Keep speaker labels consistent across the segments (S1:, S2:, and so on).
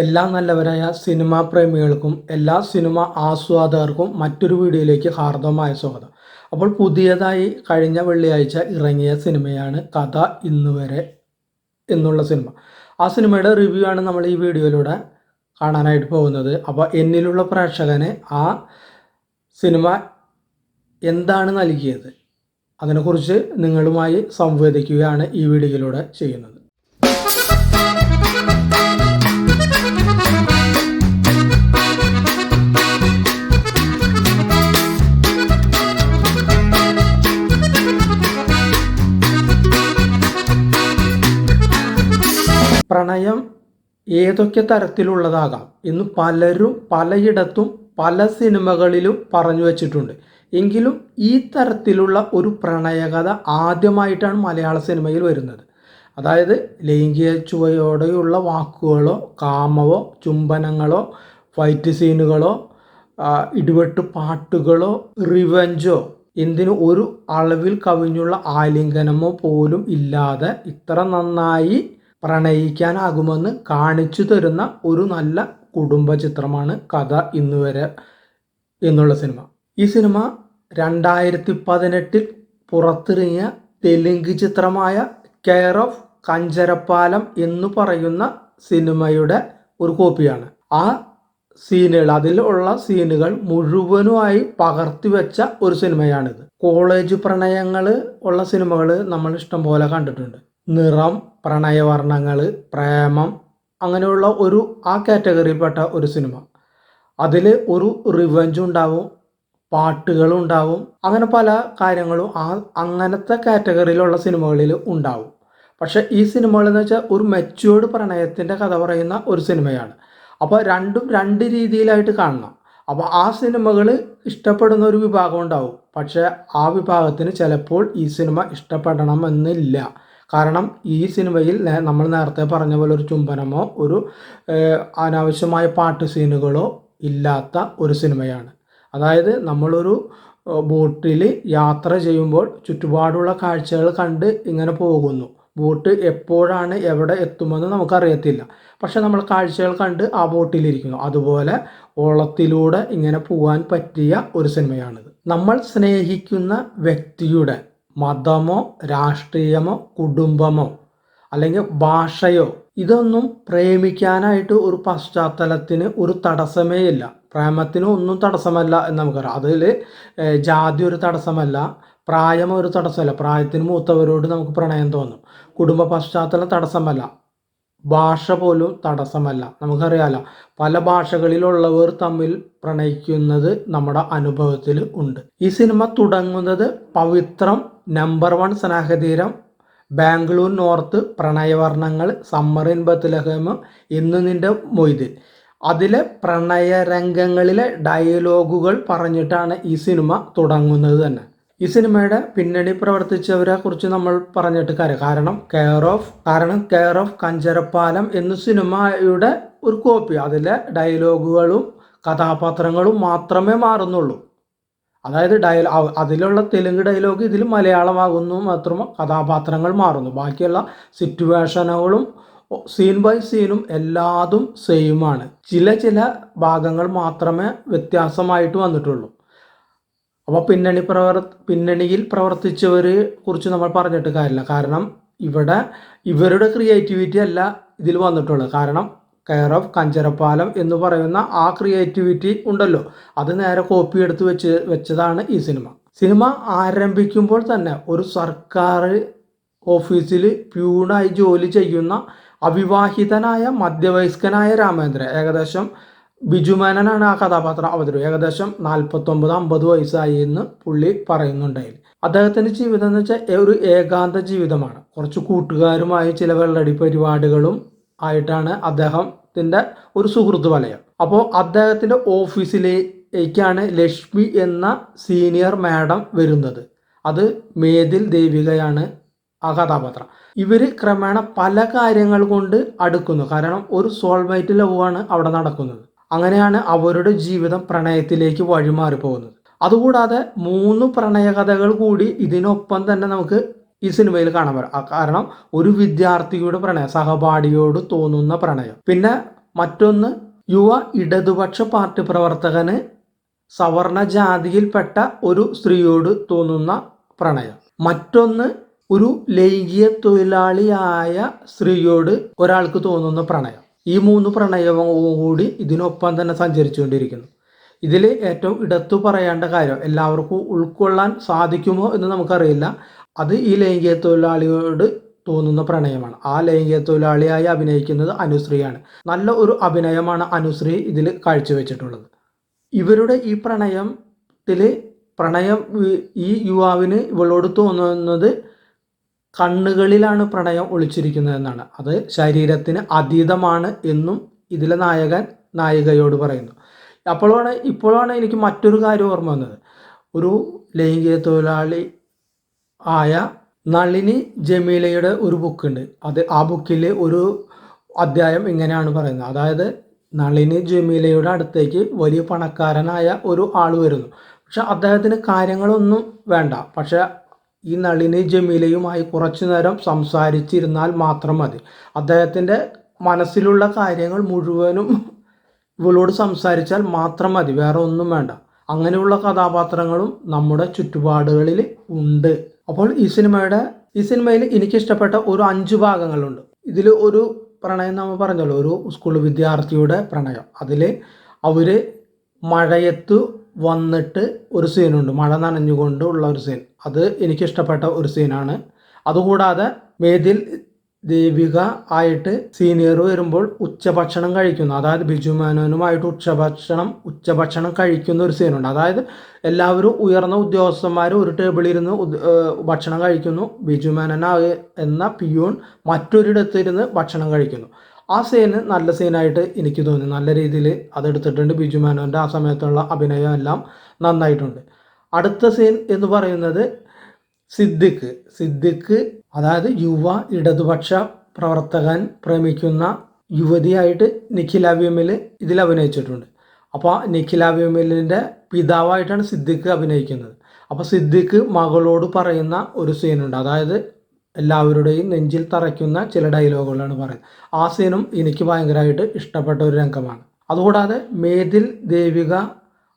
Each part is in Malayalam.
S1: എല്ലാ നല്ലവരായ സിനിമാ പ്രേമികൾക്കും എല്ലാ സിനിമ ആസ്വാദകർക്കും മറ്റൊരു വീഡിയോയിലേക്ക് ഹാർദവമായ സ്വാഗതം. അപ്പോൾ പുതിയതായി കഴിഞ്ഞ വെള്ളിയാഴ്ച ഇറങ്ങിയ സിനിമയാണ് കഥ ഇന്ന് വരെ എന്നുള്ള സിനിമ. ആ സിനിമയുടെ റിവ്യൂ ആണ് നമ്മൾ ഈ വീഡിയോയിലൂടെ കാണാനായിട്ട് പോകുന്നത്. അപ്പോൾ എന്നിലുള്ള പ്രേക്ഷകനെ ആ സിനിമ എന്താണ് നൽകിയത്? അതിനെക്കുറിച്ച് നിങ്ങളുമായി സംവേദിക്കുകയാണ് ഈ വീഡിയോയിലൂടെ ചെയ്യുന്നത്. പ്രണയം ഏതൊക്കെ തരത്തിലുള്ളതാകാം എന്ന് പലരും പലയിടത്തും പല സിനിമകളിലും പറഞ്ഞു വച്ചിട്ടുണ്ട്. എങ്കിലും ഈ തരത്തിലുള്ള ഒരു പ്രണയകഥ ആദ്യമായിട്ടാണ് മലയാള സിനിമയിൽ വരുന്നത്. അതായത് ലൈംഗിക ചുവയോടെയുള്ള വാക്കുകളോ കാമവോ ചുംബനങ്ങളോ ഫൈറ്റ് സീനുകളോ ഇടിവെട്ട് പാട്ടുകളോ റിവഞ്ചോ എന്തിനു ഒരു അളവിൽ കവിഞ്ഞുള്ള ആലിംഗനമോ പോലും ഇല്ലാതെ ഇത്ര നന്നായി പ്രണയിക്കാനാകുമെന്ന് കാണിച്ചു തരുന്ന ഒരു നല്ല കുടുംബ ചിത്രമാണ് കഥ ഇന്ന് വരെ എന്നുള്ള സിനിമ. ഈ സിനിമ രണ്ടായിരത്തി പതിനെട്ടിൽ പുറത്തിറങ്ങിയ തെലുങ്ക് ചിത്രമായ കെയർ ഓഫ് കഞ്ചരപ്പാലം എന്ന് പറയുന്ന സിനിമയുടെ ഒരു കോപ്പിയാണ്. ആ സീനുകൾ അതിലുള്ള സീനുകൾ മുഴുവനുമായി പകർത്തി വെച്ച ഒരു സിനിമയാണിത്. കോളേജ് പ്രണയങ്ങൾ ഉള്ള സിനിമകൾ നമ്മൾ ഇഷ്ടം പോലെ കണ്ടിട്ടുണ്ട്. നിറം പ്രണയവർണങ്ങൾ പ്രേമം അങ്ങനെയുള്ള ഒരു ആ കാറ്റഗറിയിൽപ്പെട്ട ഒരു സിനിമ. അതിൽ ഒരു റിവഞ്ചും ഉണ്ടാവും പാട്ടുകളുണ്ടാവും അങ്ങനെ പല കാര്യങ്ങളും ആ അങ്ങനത്തെ കാറ്റഗറിയിലുള്ള സിനിമകളിൽ ഉണ്ടാവും. പക്ഷെ ഈ സിനിമകൾ എന്ന് വെച്ചാൽ ഒരു മെച്യൂർഡ് പ്രണയത്തിന്റെ കഥ പറയുന്ന ഒരു സിനിമയാണ്. അപ്പോൾ രണ്ടും രണ്ട് രീതിയിലായിട്ട് കാണണം. അപ്പോൾ ആ സിനിമകൾ ഇഷ്ടപ്പെടുന്ന ഒരു വിഭാഗം ഉണ്ടാവും. പക്ഷേ ആ വിഭാഗത്തിന് ചിലപ്പോൾ ഈ സിനിമ ഇഷ്ടപ്പെടണമെന്നില്ല. കാരണം ഈ സിനിമയിൽ നമ്മൾ നേരത്തെ പറഞ്ഞ പോലെ ഒരു ചുംബനമോ ഒരു അനാവശ്യമായ പാട്ട് സീനുകളോ ഇല്ലാത്ത ഒരു സിനിമയാണ്. അതായത് നമ്മളൊരു ബോട്ടിൽ യാത്ര ചെയ്യുമ്പോൾ ചുറ്റുപാടുള്ള കാഴ്ചകൾ കണ്ട് ഇങ്ങനെ പോകുന്നു. ബോട്ട് എപ്പോഴാണ് എവിടെ എത്തുമെന്ന് നമുക്കറിയത്തില്ല. പക്ഷെ നമ്മൾ കാഴ്ചകൾ കണ്ട് ആ ബോട്ടിലിരിക്കുന്നു. അതുപോലെ ഓളത്തിലൂടെ ഇങ്ങനെ പോകാൻ പറ്റിയ ഒരു സിനിമയാണിത്. നമ്മൾ സ്നേഹിക്കുന്ന വ്യക്തിയുടെ മതമോ രാഷ്ട്രീയമോ കുടുംബമോ അല്ലെങ്കിൽ ഭാഷയോ ഇതൊന്നും പ്രേമിക്കാനായിട്ട് ഒരു പശ്ചാത്തലത്തിന് ഒരു തടസ്സമേ ഇല്ല. പ്രേമത്തിന് ഒന്നും തടസ്സമല്ല എന്ന് നമുക്കറിയാം. അതിൽ ജാതി ഒരു തടസ്സമല്ല പ്രായം ഒരു തടസ്സമല്ല. പ്രായത്തിന് മൂത്തവരോട് നമുക്ക് പ്രണയം തോന്നും. കുടുംബ പശ്ചാത്തലം തടസ്സമല്ല. ഭാഷ പോലും തടസ്സമല്ല. നമുക്കറിയാലോ പല ഭാഷകളിലുള്ളവർ തമ്മിൽ പ്രണയിക്കുന്നത് നമ്മുടെ അനുഭവത്തിൽ ഉണ്ട്. ഈ സിനിമ തുടങ്ങുന്നത് Pavithram number one Snehatheeram Bangalore north Pranayavarnangal summer in in ഇന്ന് എന്ന് നിന്റെ മൊയ്തിൽ അതിലെ പ്രണയരംഗങ്ങളിലെ ഡയലോഗുകൾ പറഞ്ഞിട്ടാണ് ഈ സിനിമ തുടങ്ങുന്നത് തന്നെ. ഈ സിനിമയുടെ പിന്നണി പ്രവർത്തിച്ചവരെ കുറിച്ച് നമ്മൾ പറഞ്ഞിട്ട് കാര്യം കാരണം കെയർ ഓഫ് കാരണം കെയർ ഓഫ് കഞ്ചരപ്പാലം എന്ന സിനിമയുടെ ഒരു കോപ്പി അതിലെ ഡയലോഗുകളും കഥാപാത്രങ്ങളും മാത്രമേ മാറുന്നുള്ളൂ. അതായത് ഡയലോ അതിലുള്ള തെലുങ്ക് ഡയലോഗ് ഇതിൽ മലയാളമാകുന്നു മാത്രം കഥാപാത്രങ്ങൾ മാറുന്നു. ബാക്കിയുള്ള സിറ്റുവേഷനുകളും സീൻ ബൈ സീനും എല്ലാതും സെയിമാണ് ചില ചില ഭാഗങ്ങൾ മാത്രമേ വ്യത്യാസമായിട്ട് വന്നിട്ടുള്ളൂ. അപ്പോൾ പിന്നണി പ്രവർ പിന്നണിയിൽ പ്രവർത്തിച്ചവരെ കുറിച്ച് നമ്മൾ പറഞ്ഞിട്ട് കാര്യമില്ല. കാരണം ഇവിടെ ഇവരുടെ ക്രിയേറ്റിവിറ്റി അല്ല ഇതിൽ വന്നിട്ടുള്ളത്. കാരണം കെയർ ഓഫ് കഞ്ചരപ്പാലം എന്ന് പറയുന്ന ആ ക്രിയേറ്റിവിറ്റി ഉണ്ടല്ലോ. അത് നേരെ കോപ്പി എടുത്ത് വെച്ച് വെച്ചതാണ് ഈ സിനിമ സിനിമ ആരംഭിക്കുമ്പോൾ തന്നെ ഒരു സർക്കാർ ഓഫീസിൽ പ്യൂണായി ജോലി ചെയ്യുന്ന അവിവാഹിതനായ മധ്യവയസ്കനായ രാമേന്ദ്രൻ ഏകദേശം ബിജുമേനനാണ് ആ കഥാപാത്രം അവതരി ഏകദേശം നാൽപ്പത്തൊമ്പത് അമ്പത് വയസ്സായി എന്ന് പുള്ളി പറയുന്നുണ്ടായി. അദ്ദേഹത്തിന്റെ ജീവിതം എന്ന് വെച്ചാൽ ഒരു ഏകാന്ത ജീവിതമാണ്. കുറച്ച് കൂട്ടുകാരുമായി ചില വെള്ളടി പരിപാടികളും ആയിട്ടാണ് അദ്ദേഹത്തിന്റെ ഒരു സുഹൃത്ത് വലയം. അപ്പോൾ അദ്ദേഹത്തിന്റെ ഓഫീസിലേക്കാണ് ലക്ഷ്മി എന്ന സീനിയർ മാഡം വരുന്നത്. അത് മേതിൽ ദേവികയാണ് ആ കഥാപാത്രം. ഇവർ ക്രമേണ പല കാര്യങ്ങൾ കൊണ്ട് അടുക്കുന്നു. കാരണം ഒരു സോൾമേറ്റ് ലവാണ് അവിടെ നടക്കുന്നത്. അങ്ങനെയാണ് അവരുടെ ജീവിതം പ്രണയത്തിലേക്ക് വഴിമാറി പോകുന്നത് അതുകൂടാതെ മൂന്ന് പ്രണയകഥകൾ കൂടി ഇതിനൊപ്പം തന്നെ നമുക്ക് ഈ സിനിമയിൽ കാണാൻ വരാം കാരണം ഒരു വിദ്യാർത്ഥിയുടെ പ്രണയം സഹപാഠിയോട് തോന്നുന്ന പ്രണയം. പിന്നെ മറ്റൊന്ന് യുവ ഇടതുപക്ഷ പാർട്ടി പ്രവർത്തകന് സവർണ ജാതിയിൽപ്പെട്ട ഒരു സ്ത്രീയോട് തോന്നുന്ന പ്രണയം. മറ്റൊന്ന് ഒരു ലൈംഗിക തൊഴിലാളിയായ സ്ത്രീയോട് ഒരാൾക്ക് തോന്നുന്ന പ്രണയം. ഈ മൂന്ന് പ്രണയവും കൂടി ഇതിനൊപ്പം തന്നെ സഞ്ചരിച്ചുകൊണ്ടിരിക്കുന്നു. ഇതിൽ ഏറ്റവും ഇടത്തു പറയേണ്ട കാര്യം എല്ലാവർക്കും ഉൾക്കൊള്ളാൻ സാധിക്കുമോ എന്ന് നമുക്കറിയില്ല. അത് ഈ ലൈംഗിക തൊഴിലാളിയോട് തോന്നുന്ന പ്രണയമാണ്. ആ ലൈംഗിക തൊഴിലാളിയായി അഭിനയിക്കുന്നത് അനുശ്രീയാണ്. നല്ല ഒരു അഭിനയമാണ് അനുശ്രീ ഇതിൽ കാഴ്ചവെച്ചിട്ടുള്ളത്. ഇവരുടെ ഈ പ്രണയത്തിൽ പ്രണയം ഈ- യുവാവിന് ഇവളോട് തോന്നുന്നത് കണ്ണുകളിലാണ് പ്രണയം ഒളിച്ചിരിക്കുന്നതെന്നാണ് അത് ശരീരത്തിന് അതീതമാണ് എന്നും ഇതിലെ നായകൻ നായികയോട് പറയുന്നു. അപ്പോഴാണ് ഇപ്പോഴാണ് എനിക്ക് മറ്റൊരു കാര്യം ഓർമ്മ വന്നത്. ഒരു ലൈംഗിക തൊഴിലാളി ആയ നളിനി ജമീലയുടെ ഒരു ബുക്കുണ്ട്. അത് ആ ബുക്കിൽ ഒരു അധ്യായം ഇങ്ങനെയാണ് പറയുന്നത്. അതായത് നളിനി ജമീലയുടെ അടുത്തേക്ക് വലിയ പണക്കാരനായ ഒരു ആൾ വരുന്നു. പക്ഷെ അദ്ദേഹത്തിന് കാര്യങ്ങളൊന്നും വേണ്ട. പക്ഷെ ഈ നളിനി ജമീലയുമായി കുറച്ചു നേരം സംസാരിച്ചിരുന്നാൽ മാത്രം മതി. അദ്ദേഹത്തിന്റെ മനസ്സിലുള്ള കാര്യങ്ങൾ മുഴുവനും ഇവളോട് സംസാരിച്ചാൽ മാത്രം മതി. വേറെ ഒന്നും വേണ്ട. അങ്ങനെയുള്ള കഥാപാത്രങ്ങളും നമ്മുടെ ചുറ്റുപാടുകളിൽ ഉണ്ട്. അപ്പോൾ ഈ സിനിമയുടെ ഈ സിനിമയിൽ എനിക്ക് ഇഷ്ടപ്പെട്ട ഒരു അഞ്ച് ഭാഗങ്ങളുണ്ട്. ഇതിൽ ഒരു പ്രണയം നമ്മൾ പറഞ്ഞല്ലോ ഒരു സ്കൂൾ വിദ്യാർത്ഥിയുടെ പ്രണയം. അതിൽ അവർ മഴയത്ത് വന്നിട്ട് ഒരു സീനുണ്ട് മഴ നനഞ്ഞുകൊണ്ടുള്ള ഒരു സീൻ അത് എനിക്കിഷ്ടപ്പെട്ട ഒരു സീനാണ് അതുകൂടാതെ മേതിൽ ദേവിക ആയിട്ട് സീനിയർ വരുമ്പോൾ ഉച്ചഭക്ഷണം കഴിക്കുന്നു. അതായത് ബിജു മേനോനുമായിട്ട് ഉച്ചഭക്ഷണം ഉച്ചഭക്ഷണം കഴിക്കുന്ന ഒരു സീനുണ്ട് അതായത് എല്ലാവരും ഉയർന്ന ഉദ്യോഗസ്ഥന്മാർ ഒരു ടേബിളിരുന്ന് ഭക്ഷണം കഴിക്കുന്നു. ബിജു മേനോൻ എന്ന പിയൂൺ മറ്റൊരിടത്തിരുന്ന് ഭക്ഷണം കഴിക്കുന്നു. ആ സീന് നല്ല സീനായിട്ട് എനിക്ക് തോന്നി. നല്ല രീതിയിൽ അതെടുത്തിട്ടുണ്ട് ബിജു മേനോന്റെ ആ സമയത്തുള്ള അഭിനയം എല്ലാം നന്നായിട്ടുണ്ട്. അടുത്ത സീൻ എന്ന് പറയുന്നത് സിദ്ദിഖ്. സിദ്ദിഖ് അതായത് യുവ ഇടതുപക്ഷ പ്രവർത്തകൻ പ്രേമിക്കുന്ന യുവതിയായിട്ട് നിഖില ഇതിൽ അഭിനയിച്ചിട്ടുണ്ട്. അപ്പോൾ നിഖില പിതാവായിട്ടാണ് സിദ്ദിഖ് അഭിനയിക്കുന്നത്. അപ്പോൾ സിദ്ദിഖ് മകളോട് പറയുന്ന ഒരു സീനുണ്ട്. അതായത് എല്ലാവരുടെയും നെഞ്ചിൽ തറയ്ക്കുന്ന ചില ഡയലോഗുകളാണ് പറയുന്നത്. ആ സീനും എനിക്ക് ഭയങ്കരമായിട്ട് ഇഷ്ടപ്പെട്ട ഒരു രംഗമാണ്. അതുകൂടാതെ മേതിൽ ദേവിക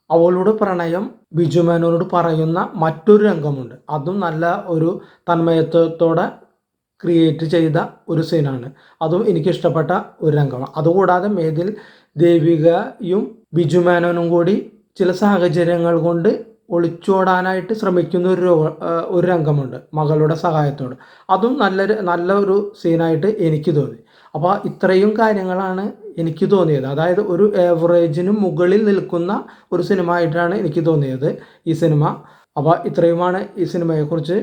S1: അവളുടെ പ്രണയം ബിജുമേനോനോട് പറയുന്ന മറ്റൊരു രംഗമുണ്ട്. അതും നല്ല ഒരു തന്മയത്വത്തോടെ ക്രിയേറ്റ് ചെയ്ത ഒരു സീനാണ് അതും എനിക്കിഷ്ടപ്പെട്ട ഒരു രംഗമാണ്. അതുകൂടാതെ മേതിൽ ദേവികയും ബിജുമേനോനും കൂടി ചില സാഹചര്യങ്ങൾ കൊണ്ട് ഒളിച്ചോടാനായിട്ട് ശ്രമിക്കുന്ന ഒരു ഒരു രംഗമുണ്ട് മകളുടെ സഹായത്തോട്. അതും നല്ലൊരു നല്ല ഒരു സീനായിട്ട് എനിക്ക് തോന്നി. അപ്പോൾ ഇത്രയും കാര്യങ്ങളാണ് എനിക്ക് തോന്നിയത്. അതായത് ഒരു ഏവറേജിന് മുകളിൽ നിൽക്കുന്ന ഒരു സിനിമ ആയിട്ടാണ് എനിക്ക് തോന്നിയത് ഈ സിനിമ. അപ്പോൾ ഇത്രയുമാണ് ഈ സിനിമയെക്കുറിച്ച്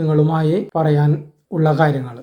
S1: നിങ്ങളുമായി പറയാൻ ഉള്ള കാര്യങ്ങൾ.